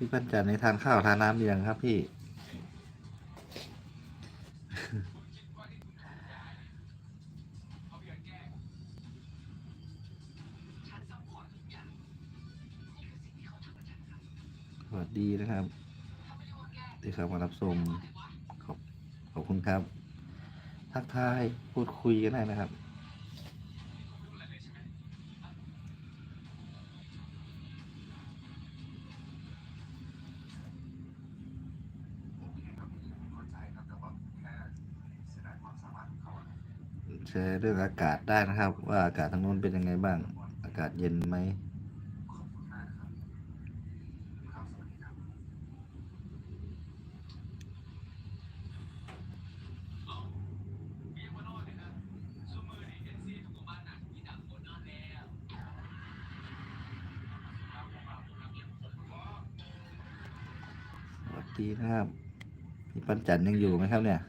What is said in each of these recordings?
พี่ปัญจันในทานข้าวทานน้ำหรือยังครับพี่ สวัสดีนะครับที่เข้ามารับชมขอบขอบคุณครับ ทักทายพูดคุยกันได้นะครับ ร์เรื่องอากาศได้นะครับ ว่าอากาศทางโน้นเป็นยังไงบ้าง อากาศเย็นไหมดีนะครับพี่ปัญจันยังอยู่ไหมครับเนี่ย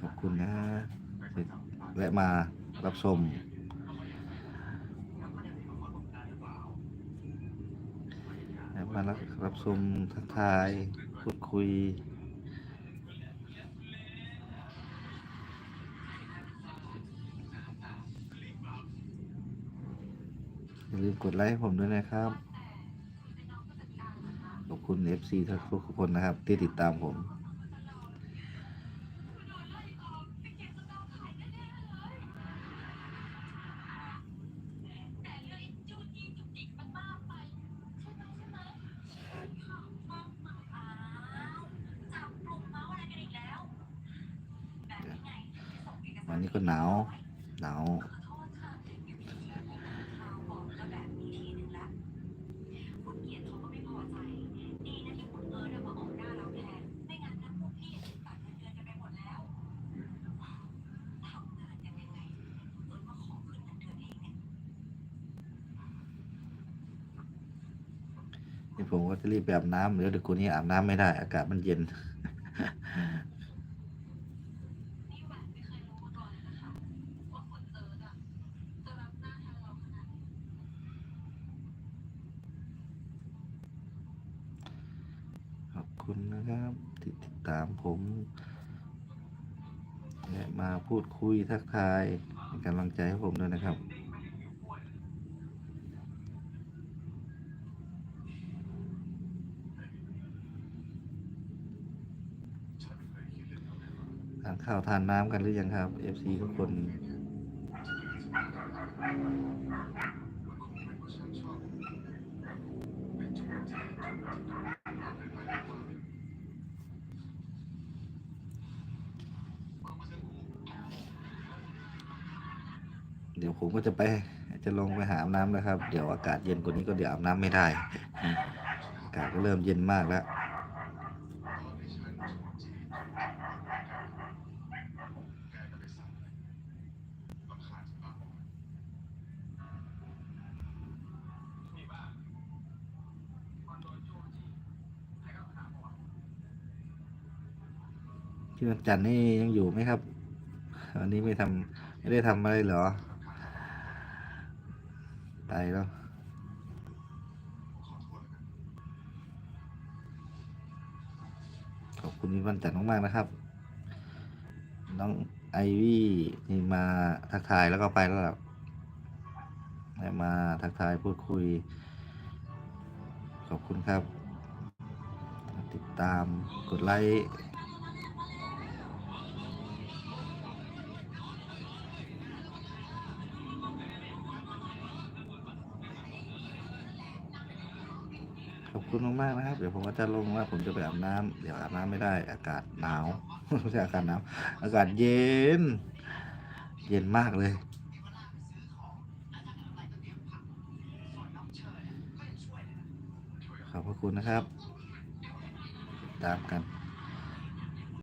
ขอบ คุณนะที่แวะมารับชมแวะมารับรับชมทักทายพูดคุยอย่าลืมกดไลค์ให้ผมด้วยนะครับ ขอบคุณ FC ทุกคนนะครับ ที่ติดตามผม นี้ก็หนาว หนาวนี่ผมก็จะรีบไปอาบน้ำเดี๋ยวเดี๋ยวคนนี้อาบน้ำไม่ได้ อากาศมันเย็น ขอบ คุณนะครับ ที่ติดตามผมและมาพูดคุยทักทายเป็นกำลังใจให้ผมด้วยนะครับทานข้าวทานน้ำกันหรือยังครับ FC ทุกคน เดี๋ยวผมก็จะไป จะลงไปหาอาบน้ำนะครับ เดี๋ยวอากาศเย็นกว่านี้ก็เดี๋ยวอาบน้ำไม่ได้ อากาศก็เริ่มเย็นมากแล้วพี่วันจันทร์นี่ยังอยู่ไหมครับ วันนี้ไม่ทำไม่ได้ทำอะไรเหรอ ตายแล้วขอบคุณพี่วันจันทร์มากๆนะครับ น้องไอวี่นี่มาทักทายแล้วก็ไปแล้วล่ะได้มาทักทายพูดคุย ขอบคุณครับ ติดตามกดไลค์ ขอบคุณมากๆนะครับ เดี๋ยวผมก็จะลงว่าผมจะไปอาบน้ำเดี๋ยวอาบน้ำไม่ได้ อากาศหนาวไม่ใช่อากาศหนาวอากาศเย็น เย็นมากเลยขอบพระคุณนะครับ ตามกัน